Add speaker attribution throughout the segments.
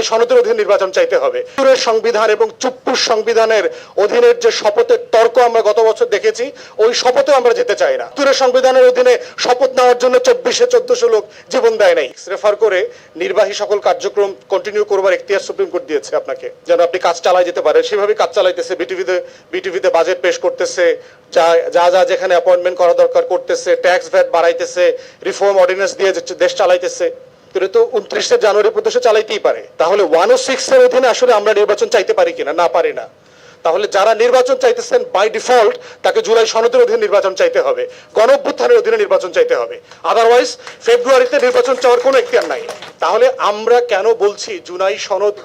Speaker 1: জুলাই সনদের অধীনে নির্বাচন চাইতে হবে। চুরের সংবিধান এবং চুপ্পুর সংবিধানের অধীনের যে শপথের তর্ক আমরা গত বছর দেখেছি, ওই শপথেও আমরা যেতে চাই না। চুরের সংবিধানের অধীনে শপথ নেওয়ার জন্য চব্বিশে চোদ্দশো লোক জীবন দেয় নাই। রেফার করে নির্বাহী সকল কার্যক্রম কন্টিনিউ করবার এখতিয়ার সুপ্রিম কোর্ট দিয়েছে আপনাকে। যেন আপনি কাজ চালায় যেতে পারেন। সেভাবে কাজ চালাইতেছে বিটিভিতে বিটিভিতে বাজেট পেশ করতেছে, যা যা যেখানে অ্যাপয়েন্টমেন্ট করা দরকার করতেছে ট্যাক্স ভ্যাট বাড়াইতেছে রিফর্ম অর্ডিন্যান্স দিয়ে দেশ চালাইতেছে। এটা তো উনত্রিশে জানুয়ারি পর্যন্ত চালাইতেই পারে। তাহলে ওয়ান ও অধীনে আসলে আমরা নির্বাচন চাইতে পারি কিনা? না পারি না। তাহলে যারা নির্বাচন চাইতেছেন বাই ডিফল্ট তাকে জুলাই সনদের অধীনে নির্বাচন চাইতে হবে। অধীনে নির্বাচন চাইতে হবে। আদারওয়াইজ ফেব্রুয়ারিতে নির্বাচন চাওয়ার কোনো নাই। তাহলে আমরা কেন বলছি জুলাই সনদ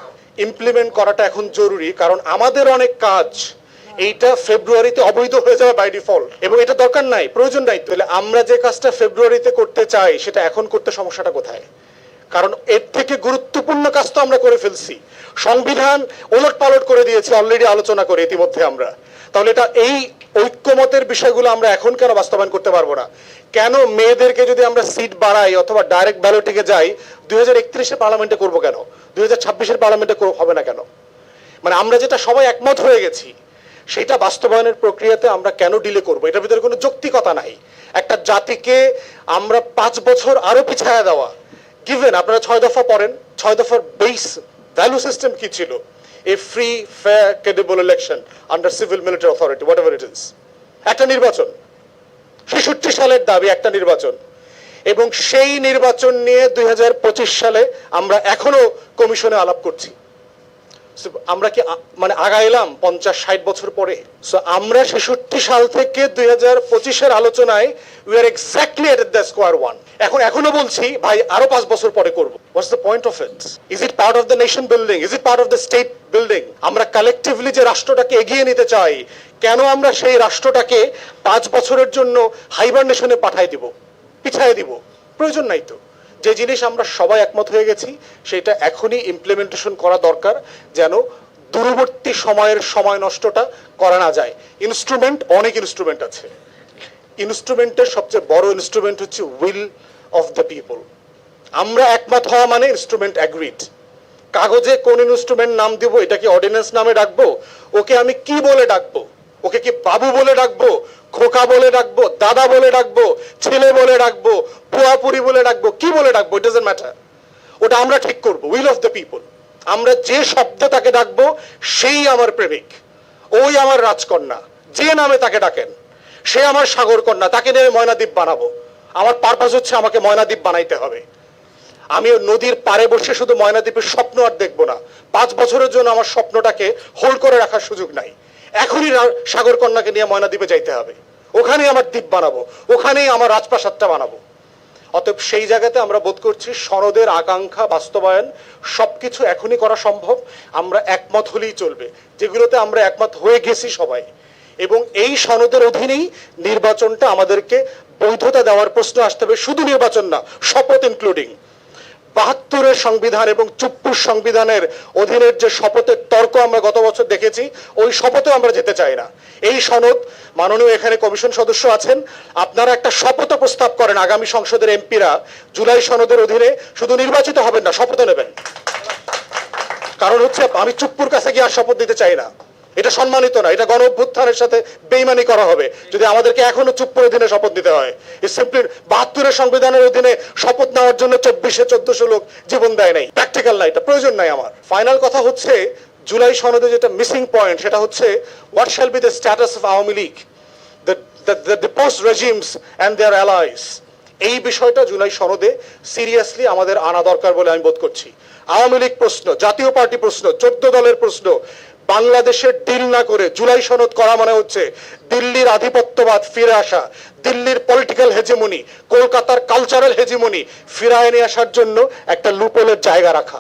Speaker 1: ইমপ্লিমেন্ট করাটা এখন জরুরি? কারণ আমাদের অনেক কাজ এইটা ফেব্রুয়ারিতে অবৈধ হয়ে যাবে বাই ডিফল্ট এবং এটা দরকার নাই, প্রয়োজন নাই। তাহলে আমরা যে কাজটা ফেব্রুয়ারিতে করতে চাই, সেটা এখন করতে সমস্যাটা কোথায়? কারণ এর থেকে গুরুত্বপূর্ণ কাজ তো আমরা করে ফেলছি। সংবিধান ওলট পালট করে দিয়েছি অলরেডি আলোচনা করে ইতিমধ্যে আমরা। তাহলে এটা এই ঐক্যমতের বিষয়গুলো আমরা এখন কেন বাস্তবায়ন করতে পারব না? কেন মেয়েদেরকে যদি আমরা সিট বাড়াই অথবা ডাইরেক্ট ব্যালটিকে যাই, দুই হাজার একত্রিশের পার্লামেন্টে করব কেন? দুই হাজার ছাব্বিশের পার্লামেন্টে হবে না কেন? মানে আমরা যেটা সবাই একমত হয়ে গেছি, সেটা বাস্তবায়নের প্রক্রিয়াতে আমরা কেন ডিলে করব? এটার ভিতরে কোনো যৌক্তিকতা নাই। একটা জাতিকে আমরা পাঁচ বছর আরও পিছায়া দেওয়া গিভেন আপনারা ছয় দফা পড়েন, ছয় দফার বেস ভ্যালু সিস্টেম কি ছিল? A free fair credible election under civil military authority whatever it is একটা নির্বাচন, ছেষট্টি সালের দাবি একটা নির্বাচন, এবং সেই নির্বাচন নিয়ে দুই হাজার পঁচিশ সালে আমরা এখনও কমিশনে আলাপ করছি। আমরা কি মানে আগাইলাম পঞ্চাশ, ষাট বছর পরে? সো আমরা ছেষট্টি সাল থেকে দুই হাজার পঁচিশের আলোচনায় we are exactly at the square one এখন, এখনও বলছি, ভাই, আরও পাঁচ বছর পরে করব। What's the point of it is it part of the nation building is it part of the state building আমরা কালেকটিভলি যে রাষ্ট্রটাকে এগিয়ে নিতে চাই, কেন আমরা সেই রাষ্ট্রটাকে পাঁচ বছরের জন্য হাইবারনেশনে পাঠাই দিব, পিছায় দিব? প্রয়োজন নাই তো। যে জিনিস আমরা সবাই একমত হয়ে গেছি, সেটা এখনই ইমপ্লিমেন্টেশন করা দরকার যেন দূরবর্তী সময়ের সময় নষ্টটা করা না যায়। ইনস্ট্রুমেন্ট অনেক ইনস্ট্রুমেন্ট আছে। ইনস্ট্রুমেন্টের সবচেয়ে বড় ইনস্ট্রুমেন্ট হচ্ছে উইল অফ দ্য পিপল আমরা একমত হওয়া মানে ইনস্ট্রুমেন্ট অ্যাগ্রিড কাগজে কোন ইনস্ট্রুমেন্ট নাম দিব এটা কি অর্ডিন্যান্স নামে ডাকবো? ওকে আমি কি বলে ডাকবো? ওকে কি বাবু বলে ডাকবো? খোকা বলে ডাকবো, দাদা বলে ডাকবো, ছেলে বলে ডাকবো পুয়াপুরি বলে ডাকবো, কি বলে ডাকবো ইট ডাজন্ট ম্যাটার ওটা আমরা ঠিক করব উইল অফ দ্য পিপল আমরা যে শব্দে তাকে ডাকবো, সেই আমার প্রেমিক। ওই আমার রাজকন্যা, যে নামে তাকে ডাকেন। সে আমার সাগর কন্যা, তাকে নিয়ে ময়নাদ্বীপ বানাবো। আমার পারপাস হচ্ছে আমাকে ময়নাদ্বীপ বানাইতে হবে। আমি নদীর পাড়ে বসে শুধু ময়নাদ্বীপের স্বপ্ন আর দেখব না। পাঁচ বছরের জন্য আমার স্বপ্নটাকে হোল্ড করে রাখার সুযোগ নাই। এখনই সাগর কন্যাকে নিয়ে ময়নাদ্বীপে যাইতে হবে। ওখানেই আমার দ্বীপ বানাবো। ওখানেই আমার রাজপ্রাসাদটা বানাবো। অতএব সেই জায়গাতে আমরা বোধ করছি সনদের আকাঙ্ক্ষা, বাস্তবায়ন সবকিছু এখনই করা সম্ভব। আমরা একমত হলেই চলবে। যেগুলোতে আমরা একমত হয়ে গেছি সবাই। এবং এই সনদের অধীনেই নির্বাচনটা আমাদেরকে বৈধতা দেওয়ার প্রশ্ন আসতে হবে। শুধু নির্বাচন না, শপথ ইনক্লুডিং বাহাত্তরের সংবিধান এবং চুপ্পুর সংবিধানের অধীনের যে শপথের তর্ক আমরা গত বছর দেখেছি, ওই শপথেও আমরা যেতে চাই না। এই সনদ মাননীয় এখানে কমিশন সদস্য আছেন। আপনারা একটা শপথ প্রস্তাব করেন আগামী সংসদের এমপিরা জুলাই সনদের অধীনে। শুধু নির্বাচিত হবেন না শপথ নেবেন। কারণ হচ্ছে, আমি চুপ্পুর কাছে গিয়ে আর শপথ দিতে চাই না। এটা সম্মানিত না এটা গণ অভ্যুত্থানের সাথে বেইমানি করা হবে। যদি আমাদেরকে এখনও চুপ্পুর অধীনে শপথ দিতে হয় সিম্পলি বাহাত্তরের সংবিধানের অধীনে শপথ নেওয়ার জন্য চব্বিশে চোদ্দশো লোক জীবন দেয় নাই। প্র্যাকটিক্যাল না এটা প্রয়োজন নাই আমার। ফাইনাল কথা হচ্ছে জুলাই সনদে যেটা মিসিং পয়েন্ট সেটা হচ্ছে what shall be the status of Awami League the, the deposed regimes and এই বিষয়টা জুলাই সনদে সিরিয়াসলি আমাদের আনা দরকার বলে আমি বোধ করছি। আওয়ামী লীগ প্রশ্ন জাতীয় পার্টি প্রশ্ন চোদ্দ দলের প্রশ্ন বাংলাদেশের ডিল না করে জুলাই সনদ করা মানে হচ্ছে দিল্লির আধিপত্যবাদ ফিরে আসা, দিল্লির পলিটিক্যাল হেজিমনি কলকাতার কালচারাল হেজিমনি ফিরায় নিয়ে আসার জন্য একটা লুপোলের জায়গা রাখা।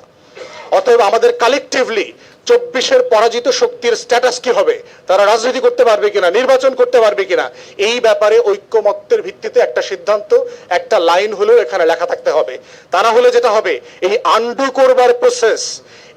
Speaker 1: অতএব আমাদের কালেকটিভলি চব্বিশের পরাজিত শক্তির স্ট্যাটাস কি হবে, তারা রাজনীতি করতে পারবে কিনা, নির্বাচন করতে পারবে কিনা, এই ব্যাপারে ঐক্যমত্যের ভিত্তিতে একটা সিদ্ধান্ত, একটা লাইন হলেও এখানে লেখা থাকতে হবে। তা না হলে যেটা হবে, এই আন্ডু করবার প্রসেস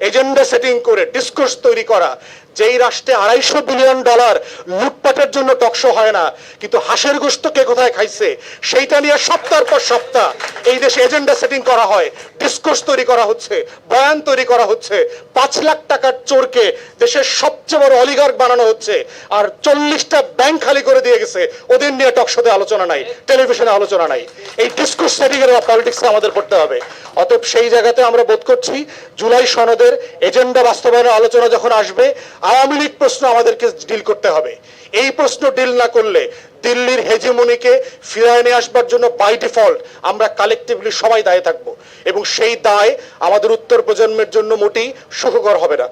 Speaker 1: এজেন্ডা সেটিং করে ডিসকোর্স তৈরি করা, যেই রাষ্ট্রে আড়াইশো বিলিয়ন ডলার লুটপাটের জন্য টকশো হয় না, কিন্তু হাঁসের গোস্ত কে কোথায় খাইছে, সেইটা নিয়ে সপ্তাহ পর সপ্তাহ এই দেশে এজেন্ডা সেটিং করা হয় ডিসকোর্স তৈরি করা হচ্ছে, বয়ান তৈরি করা হচ্ছে, পাঁচ লাখ টাকার চোরকে দেশের সবচেয়ে বড় অলিগার্ক বানানো হচ্ছে, আর চল্লিশটা ব্যাংক খালি করে দিয়ে গেছে, ওদের নিয়ে টকশোতে আলোচনা নাই টেলিভিশনে আলোচনা নাই। এই ডিসকোর্স সেটিং এর পলিটিক্স আমাদের করতে হবে। অতএব সেই জায়গাতে আমরা বোধ করছি, জুলাই সনদের এজেন্ডা বাস্তবায়নের আলোচনা যখন আসবে, আওয়ামী লীগ প্রশ্ন আমাদেরকে ডিল করতে হবে। এই প্রশ্ন ডিল না করলে দিল্লির হেজিমনিকে ফিরায় নিয়ে আসবার জন্য বাই ডিফল্ট আমরা কালেকটিভলি সবাই দায়ে থাকব এবং সেই দায় আমাদের উত্তর প্রজন্মের জন্য মোটেই সুখকর হবে না।